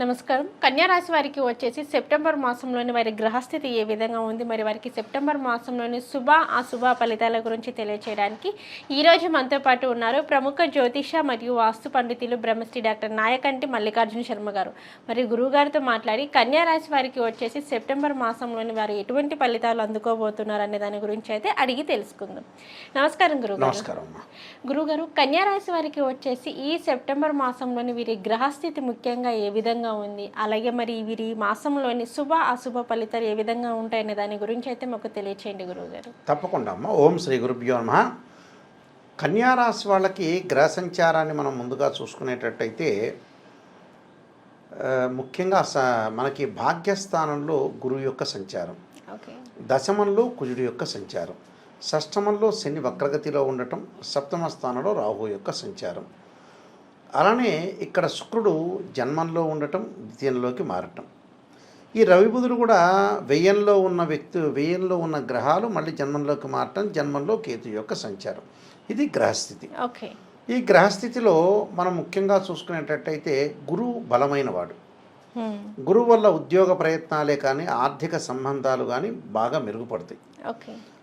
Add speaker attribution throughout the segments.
Speaker 1: నమస్కారం. కన్యా రాశి వారికి వచ్చేసి సెప్టెంబర్ మాసంలోని వారి గ్రహస్థితి ఏ విధంగా ఉంది? మరి వారికి సెప్టెంబర్ మాసంలోని శుభ అశుభ ఫలితాల గురించి తెలియచేయడానికి ఈ రోజు మనతో పాటు ఉన్నారు ప్రముఖ జ్యోతిష మరియు వాస్తు పండితులు బ్రహ్మశ్రీ డాక్టర్ నాయకంటి మల్లికార్జున శర్మ గారు. మరి గురువు గారితో మాట్లాడి కన్యా రాశి వారికి వచ్చేసి సెప్టెంబర్ మాసంలోని వారు ఎటువంటి ఫలితాలు అందుకోబోతున్నారు అనే దాని గురించి అయితే అడిగి తెలుసుకుందాం. నమస్కారం గురువు గారు.
Speaker 2: నమస్కారం అమ్మా.
Speaker 1: గురుగారు కన్యా రాశి వారికి వచ్చేసి ఈ సెప్టెంబర్ మాసంలోని వీరి గ్రహస్థితి ముఖ్యంగా ఏ విధంగా ఉంది. అలాగే మరి వీరి మాసంలోని శుభ అశుభ ఫలితాలు ఏ విధంగా ఉంటాయనే దాని గురించి అయితే మాకు తెలియచేయండి గురువుగారు.
Speaker 2: తప్పకుండా అమ్మ. ఓం శ్రీ గురుభ్యో నమ. కన్యారాశి వాళ్ళకి గ్రహ సంచారాన్ని మనం ముందుగా చూసుకునేటట్టయితే ముఖ్యంగా స మనకి భాగ్యస్థానంలో గురువు యొక్క సంచారం. దశమంలో కుజుడు యొక్క సంచారం. షష్టమంలో శని వక్రగతిలో ఉండటం. సప్తమ స్థానంలో రాహు యొక్క సంచారం. అలానే ఇక్కడ శుక్రుడు జన్మంలో ఉండటం ద్వితీయంలోకి మారటం. ఈ రవి బుధుడు కూడా వెయ్యంలో ఉన్న వ్యక్తి వెయ్యంలో ఉన్న గ్రహాలు మళ్ళీ జన్మంలోకి మారటం జన్మంలో కేతు యొక్క సంచారం. ఇది గ్రహస్థితి.
Speaker 1: ఓకే.
Speaker 2: ఈ గ్రహస్థితిలో మనం ముఖ్యంగా చూసుకునేటట్టయితే గురువు బలమైన వాడు. గురువు వల్ల ఉద్యోగ ప్రయత్నాలే కానీ ఆర్థిక సంబంధాలు కానీ బాగా మెరుగుపడతాయి.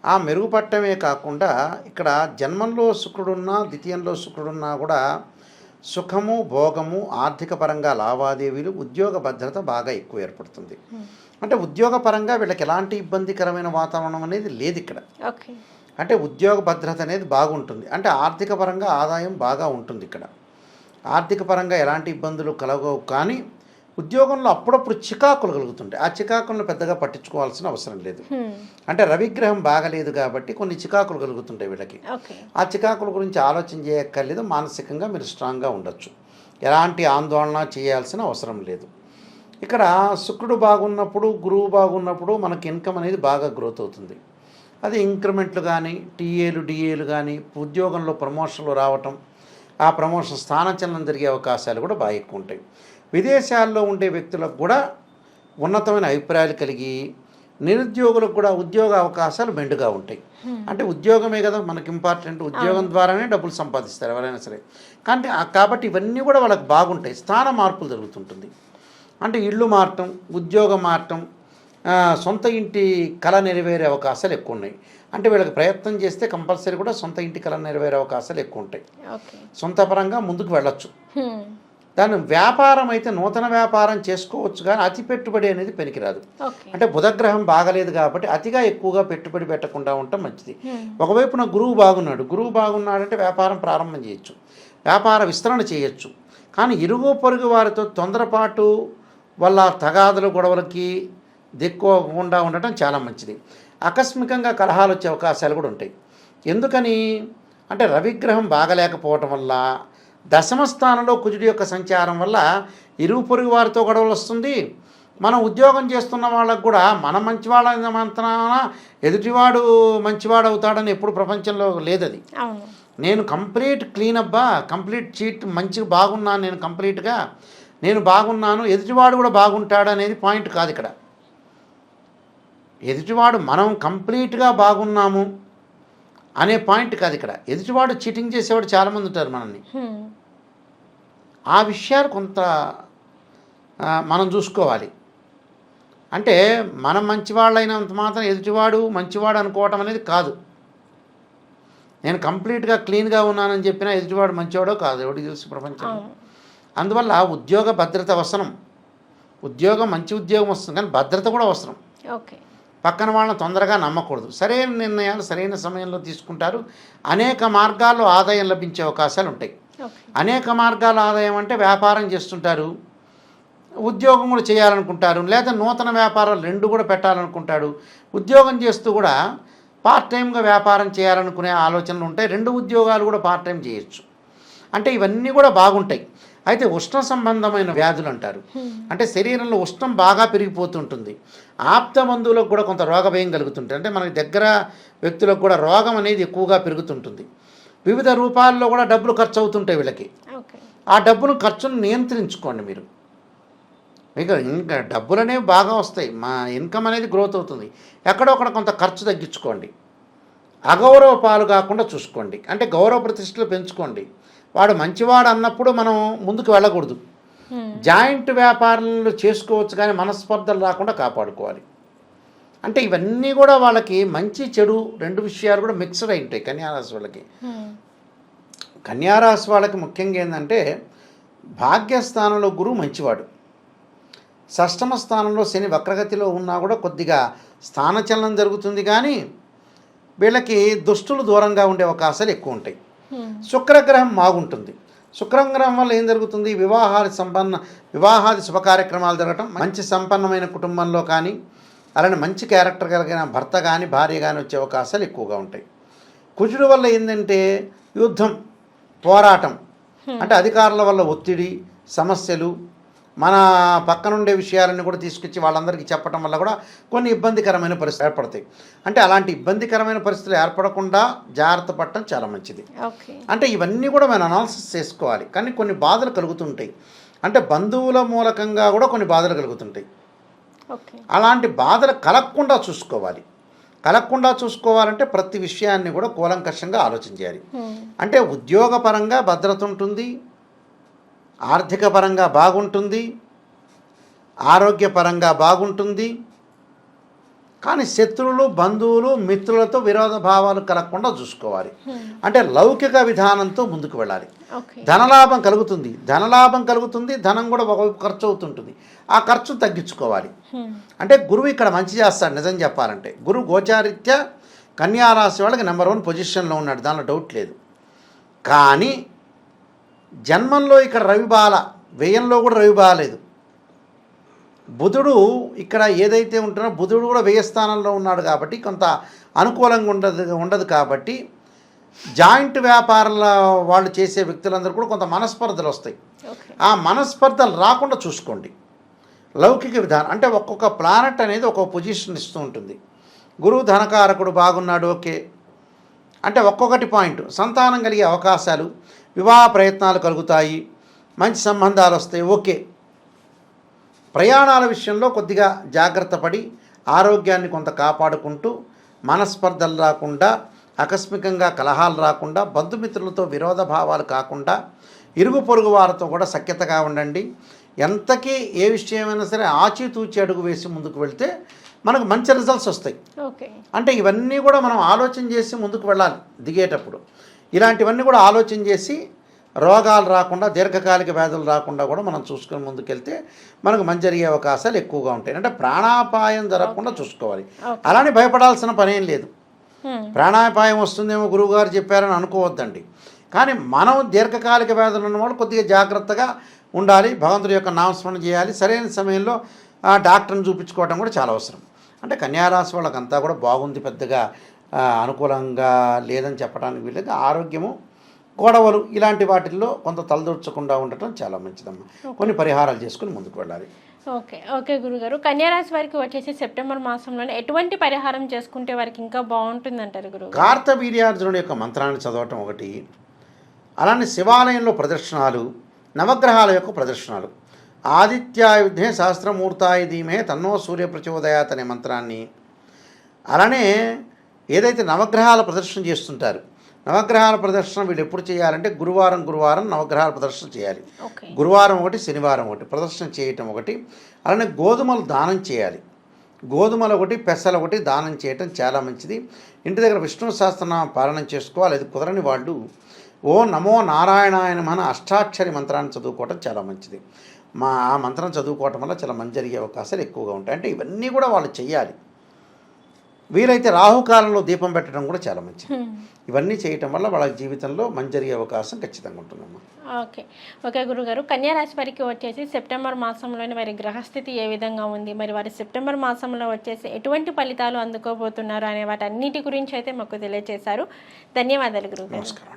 Speaker 2: ఆ మెరుగుపడటమే కాకుండా ఇక్కడ జన్మంలో శుక్రుడున్నా ద్వితీయంలో శుక్రుడున్నా కూడా సుఖము భోగము ఆర్థిక పరంగా లావాదేవీలు ఉద్యోగ భద్రత బాగా ఎక్కువ ఏర్పడుతుంది.
Speaker 1: హ్మ్.
Speaker 2: అంటే ఉద్యోగ పరంగా వీళ్ళకి ఎలాంటి ఇబ్బందికరమైన వాతావరణం అనేది లేదు ఇక్కడ. అంటే ఉద్యోగ భద్రత అనేది బాగుంటుంది. అంటే ఆర్థిక పరంగా ఆదాయం బాగా ఉంటుంది ఇక్కడ. ఆర్థిక పరంగా ఎలాంటి ఇబ్బందులు కలగవు కానీ ఉద్యోగంలో అప్పుడప్పుడు చికాకులు కలుగుతుంటాయి. ఆ చికాకులను పెద్దగా పట్టించుకోవాల్సిన అవసరం లేదు. అంటే రవిగ్రహం బాగలేదు కాబట్టి కొన్ని చికాకులు కలుగుతుంటాయి వీళ్ళకి. ఆ చికాకుల గురించి ఆలోచన చేయక్కర్లేదు. మానసికంగా మీరు స్ట్రాంగ్గా ఉండొచ్చు. ఎలాంటి ఆందోళన చేయాల్సిన అవసరం లేదు. ఇక్కడ శుక్రుడు బాగున్నప్పుడు గురువు బాగున్నప్పుడు మనకి ఇన్కమ్ అనేది బాగా గ్రోత్ అవుతుంది. అది ఇంక్రిమెంట్లు కానీ టీఏలు డిఏలు కానీ ఉద్యోగంలో ప్రమోషన్లు రావటం ఆ ప్రమోషన్ స్థానచలనం జరిగే అవకాశాలు కూడా బాగా ఎక్కువ ఉంటాయి. విదేశాల్లో ఉండే వ్యక్తులకు కూడా ఉన్నతమైన అభిప్రాయాలు కలిగి నిరుద్యోగులకు కూడా ఉద్యోగ అవకాశాలు మెండుగా ఉంటాయి. అంటే ఉద్యోగమే కదా మనకి ఇంపార్టెంట్ ఉద్యోగం ద్వారానే డబ్బులు సంపాదిస్తారు ఎవరైనా సరే. కానీ కాబట్టి ఇవన్నీ కూడా వాళ్ళకి బాగుంటాయి. స్థాన మార్పులు జరుగుతుంటుంది. అంటే ఇల్లు మారటం ఉద్యోగం మారటం సొంత ఇంటి కళ నెరవేరే అవకాశాలు ఎక్కువ ఉన్నాయి. అంటే వీళ్ళకి ప్రయత్నం చేస్తే కంపల్సరీ కూడా సొంత ఇంటి కళ నెరవేరే అవకాశాలు ఎక్కువ ఉంటాయి. సొంత పరంగా ముందుకు వెళ్ళొచ్చు. దాని వ్యాపారం అయితే నూతన వ్యాపారం చేసుకోవచ్చు కానీ అతి పెట్టుబడి అనేది పనికిరాదు. అంటే బుధగ్రహం బాగలేదు కాబట్టి అతిగా ఎక్కువగా పెట్టుబడి పెట్టకుండా ఉండటం మంచిది. ఒకవైపున గురువు బాగున్నాడు. గురువు బాగున్నాడంటే వ్యాపారం ప్రారంభం చేయొచ్చు. వ్యాపార విస్తరణ చేయొచ్చు. కానీ ఇరుగు పొరుగు వారితో తొందరపాటు వల్ల తగాదులు గొడవలకి దిక్కువకుండా ఉండటం చాలా మంచిది. ఆకస్మికంగా కలహాలు వచ్చే అవకాశాలు కూడా ఉంటాయి. ఎందుకని? అంటే రవిగ్రహం బాగలేకపోవటం వల్ల దశమ స్థానంలో కుజుడి యొక్క సంచారం వల్ల ఇరుగు పొరుగు వారితో గొడవలు వస్తుంది. మనం ఉద్యోగం చేస్తున్న వాళ్ళకు కూడా మనం మంచివాళ్ళ మంతనాన ఎదుటివాడు మంచివాడు అవుతాడని ఎప్పుడు ప్రపంచంలో లేదది నేను కంప్లీట్ క్లీన్ అబ్బా కంప్లీట్ చీట్ మంచిగా బాగున్నాను నేను కంప్లీట్గా. నేను బాగున్నాను ఎదుటివాడు కూడా బాగుంటాడు అనేది పాయింట్ కాదు ఇక్కడ. ఎదుటివాడు మనం కంప్లీట్గా బాగున్నాము అనే పాయింట్ కాదు ఇక్కడ. ఎదుటివాడు చీటింగ్ చేసేవాడు చాలామంది ఉంటారు మనల్ని. ఆ విషయాలు కొంత మనం చూసుకోవాలి. అంటే మనం మంచివాళ్ళైనంత మాత్రం ఎదుటివాడు మంచివాడు అనుకోవటం అనేది కాదు. నేను కంప్లీట్గా క్లీన్గా ఉన్నానని చెప్పినా ఎదుటివాడు మంచివాడో కాదు ఎవరికి తెలుసు ప్రపంచంలో.
Speaker 1: అవును.
Speaker 2: అందువల్ల ఉద్యోగ భద్రత అవసరం. ఉద్యోగం మంచి ఉద్యోగం వస్తుంది కానీ భద్రత కూడా అవసరం.
Speaker 1: ఓకే.
Speaker 2: పక్కన వాళ్ళని తొందరగా నమ్మకూడదు. సరైన నిర్ణయాలు సరైన సమయంలో తీసుకుంటారు. అనేక మార్గాల్లో ఆదాయం లభించే అవకాశాలు ఉంటాయి. అనేక మార్గాల ఆదాయం అంటే వ్యాపారం చేస్తుంటారు ఉద్యోగం కూడా చేయాలనుకుంటారు లేదా నూతన వ్యాపారాలు రెండు కూడా పెట్టాలనుకుంటాడు. ఉద్యోగం చేస్తూ కూడా పార్ట్ టైంగా వ్యాపారం చేయాలనుకునే ఆలోచనలు ఉంటాయి. రెండు ఉద్యోగాలు కూడా పార్ట్ టైం చేయొచ్చు. అంటే ఇవన్నీ కూడా బాగుంటాయి. అయితే ఉష్ణ సంబంధమైన వ్యాధులు అంటారు. అంటే శరీరంలో ఉష్ణం బాగా పెరిగిపోతుంటుంది. ఆప్త బంధువులకు కూడా కొంత రోగభయం కలుగుతుంటుంది. అంటే మనకి దగ్గర వ్యక్తులకు కూడా రోగం అనేది ఎక్కువగా పెరుగుతుంటుంది. వివిధ రూపాల్లో కూడా డబ్బులు ఖర్చు అవుతుంటాయి వీళ్ళకి ఆ డబ్బును ఖర్చును నియంత్రించుకోండి మీరు. మీకు ఇంకా డబ్బులు అనేవి బాగా వస్తాయి. మా ఇన్కమ్ అనేది గ్రోత్ అవుతుంది. ఎక్కడొక్కడ కొంత ఖర్చు తగ్గించుకోండి. అగౌరవ పాలు కాకుండా చూసుకోండి. అంటే గౌరవ ప్రతిష్టలు పెంచుకోండి. వాడు మంచివాడు అన్నప్పుడు మనం ముందుకు వెళ్ళకూడదు. జాయింట్ వ్యాపారాలు చేసుకోవచ్చు కానీ మనస్పర్ధలు రాకుండా కాపాడుకోవాలి. అంటే ఇవన్నీ కూడా వాళ్ళకి మంచి చెడు రెండు విషయాలు కూడా మిక్స్డ్ అయి ఉంటాయి కన్యారాశి వాళ్ళకి. కన్యారాశి వాళ్ళకి ముఖ్యంగా ఏంటంటే భాగ్యస్థానంలో గురువు మంచివాడు. షష్టమ స్థానంలో శని వక్రగతిలో ఉన్నా కూడా కొద్దిగా స్థానచలనం జరుగుతుంది కానీ వీళ్ళకి దుష్టులు దూరంగా ఉండే అవకాశాలు ఎక్కువ ఉంటాయి. శుక్రగ్రహం బాగుంటుంది శుక్రగ్రహం వల్ల ఏం జరుగుతుంది? వివాహాది సంపన్న వివాహాది శుభ కార్యక్రమాలు జరగటం మంచి సంపన్నమైన కుటుంబంలో కానీ అలానే మంచి క్యారెక్టర్ కలిగిన భర్త కానీ భార్య కానీ వచ్చే అవకాశాలు ఎక్కువగా ఉంటాయి. కుజుడు వల్ల ఏంటంటే యుద్ధం పోరాటం. అంటే అధికారుల వల్ల ఒత్తిడి సమస్యలు మన పక్కనుండే విషయాలన్నీ కూడా తీసుకొచ్చి వాళ్ళందరికీ చెప్పడం వల్ల కూడా కొన్ని ఇబ్బందికరమైన పరిస్థితులు ఏర్పడతాయి. అంటే అలాంటి ఇబ్బందికరమైన పరిస్థితులు ఏర్పడకుండా జాగ్రత్త పడటం చాలా మంచిది. అంటే ఇవన్నీ కూడా మనం అనాలిసిస్ చేసుకోవాలి. కానీ కొన్ని బాధలు కలుగుతుంటాయి. అంటే బంధువుల మూలకంగా కూడా కొన్ని బాధలు కలుగుతుంటాయి. అలాంటి బాధలు కలగకుండా చూసుకోవాలి. కలగకుండా చూసుకోవాలంటే ప్రతి విషయాన్ని కూడా కూలంకషంగా ఆలోచించాలి
Speaker 1: హ్మ్.
Speaker 2: అంటే ఉద్యోగపరంగా భద్రత ఉంటుంది ఆర్థిక పరంగా బాగుంటుంది ఆరోగ్యపరంగా బాగుంటుంది కానీ శత్రువులు బంధువులు మిత్రులతో విరోధ భావాలు కలగకుండా చూసుకోవాలి. అంటే లౌకిక విధానంతో ముందుకు వెళ్ళాలి. ధనలాభం కలుగుతుంది. ధనలాభం కలుగుతుంది ధనం కూడా ఒకవైపు ఖర్చు అవుతుంటుంది. ఆ ఖర్చు తగ్గించుకోవాలి. అంటే గురువు ఇక్కడ మంచి చేస్తాడు నిజం చెప్పాలంటే. గురువు గోచారిత్య కన్యారాశి వాళ్ళకి నెంబర్ వన్ పొజిషన్లో ఉన్నాడు దానిలో డౌట్ లేదు. కానీ జన్మంలో ఇక్కడ రవి బాల వ్యయంలో కూడా రవి బాలేదు బుధుడు ఇక్కడ ఏదైతే ఉంటున్నా బుధుడు కూడా వ్యయ స్థానంలో ఉన్నాడు కాబట్టి కొంత అనుకూలంగా ఉండదు ఉండదు కాబట్టి జాయింట్ వ్యాపారాల వాళ్ళు చేసే వ్యక్తులందరూ కూడా కొంత మనస్పర్ధలు వస్తాయి. ఆ మనస్పర్ధలు రాకుండా చూసుకోండి. లౌకిక విధానం అంటే ఒక్కొక్క ప్లానెట్ అనేది ఒక్కొక్క పొజిషన్ ఇస్తూ ఉంటుంది. గురువు ధనకారకుడు బాగున్నాడు ఓకే. అంటే ఒక్కొక్కటి పాయింట్ సంతానం కలిగే అవకాశాలు వివాహ ప్రయత్నాలు కలుగుతాయి మంచి సంబంధాలు వస్తాయి ఓకే. ప్రయాణాల విషయంలో కొద్దిగా జాగ్రత్త పడి ఆరోగ్యాన్ని కొంత కాపాడుకుంటూ మనస్పర్ధలు రాకుండా ఆకస్మికంగా కలహాలు రాకుండా బంధుమిత్రులతో విరోధ భావాలు కాకుండా ఇరుగు పొరుగు వారితో కూడా సఖ్యతగా ఉండండి. ఎంతకీ ఏ విషయమైనా సరే ఆచితూచి అడుగు వేసి ముందుకు వెళ్తే మనకు మంచి రిజల్ట్స్ వస్తాయి.
Speaker 1: ఓకే.
Speaker 2: అంటే ఇవన్నీ కూడా మనం ఆలోచన చేసి ముందుకు వెళ్ళాలి దిగేటప్పుడు. ఇలాంటివన్నీ కూడా ఆలోచన చేసి రోగాలు రాకుండా దీర్ఘకాలిక వ్యాధులు రాకుండా కూడా మనం చూసుకొని ముందుకెళ్తే మనకు మంచి జరిగే అవకాశాలు ఎక్కువగా ఉంటాయి. అంటే ప్రాణాపాయం జరగకుండా చూసుకోవాలి. అలానే భయపడాల్సిన పనేం లేదు. ప్రాణాపాయం వస్తుందేమో గురువుగారు చెప్పారని అనుకోవద్దండి. కానీ మనం దీర్ఘకాలిక వ్యాధులు ఉన్నవాళ్ళు కొద్దిగా జాగ్రత్తగా ఉండాలి భగవంతుడి యొక్క నామస్మరణ చేయాలి. సరైన సమయంలో డాక్టర్ని చూపించుకోవడం కూడా చాలా అవసరం. అంటే కన్యారాశి వాళ్ళకంతా కూడా బాగుంది పెద్దగా అనుకూలంగా లేదని చెప్పడానికి వీలేదు ఆరోగ్యము గొడవలు ఇలాంటి వాటిల్లో కొంత తలదూర్చకుండా ఉండటం చాలా మంచిదమ్మా. కొన్ని పరిహారాలు చేసుకుని ముందుకు వెళ్ళాలి.
Speaker 1: ఓకే. ఓకే గురుగారు. కన్యారాశి వారికి వచ్చేసి సెప్టెంబర్ మాసంలోనే ఎటువంటి పరిహారం చేసుకుంటే వారికి ఇంకా బాగుంటుంది అంటారు గురువు
Speaker 2: కార్తవీర్యార్జునుడి యొక్క మంత్రాన్ని చదవటం ఒకటి. అలానే శివాలయంలో ప్రదర్శనలు నవగ్రహాల యొక్క ప్రదర్శనలు. ఆదిత్యాయుధే సహస్రమూర్తాయ ధీమే తన్నో సూర్య ప్రచోదయాత్ అనే మంత్రాన్ని. అలానే ఏదైతే నవగ్రహాల ప్రదర్శన చేస్తుంటారు నవగ్రహాల ప్రదర్శన వీళ్ళు ఎప్పుడు చేయాలంటే గురువారం గురువారం నవగ్రహాల ప్రదర్శన చేయాలి. గురువారం ఒకటి శనివారం ఒకటి ప్రదర్శన చేయటం ఒకటి అలానే గోధుమలు దానం చేయాలి. గోధుమలు ఒకటి పెసలు ఒకటి దానం చేయటం చాలా మంచిది. ఇంటి దగ్గర విష్ణు సహస్రనామ పాలన చేసుకోవాలి. అది కుదరని వాళ్ళు ఓ నమో నారాయణాయన మన అష్టాక్షరి మంత్రాన్ని చదువుకోవటం చాలా మంచిది. మా ఆ మంత్రం చదువుకోవటం వల్ల చాలా మంచి జరిగే అవకాశాలు ఎక్కువగా ఉంటాయి. అంటే ఇవన్నీ కూడా వాళ్ళు చేయాలి వీలైతే రాహుకాలంలో దీపం పెట్టడం కూడా చాలా మంచిది. ఇవన్నీ చేయటం వల్ల వాళ్ళ జీవితంలో మంచి జరిగే అవకాశం ఖచ్చితంగా ఉంటుందమ్మా.
Speaker 1: ఓకే. ఓకే గురుగారు కన్యారాశి వారికి వచ్చేసి సెప్టెంబర్ మాసంలోని వారి గ్రహస్థితి ఏ విధంగా ఉంది? మరి వారి సెప్టెంబర్ మాసంలో వచ్చేసి ఎటువంటి ఫలితాలు అందుకోబోతున్నారు అనే వాటి అన్నిటి గురించి అయితే మాకు తెలియజేశారు ధన్యవాదాలు గురుగారు.
Speaker 2: నమస్కారం.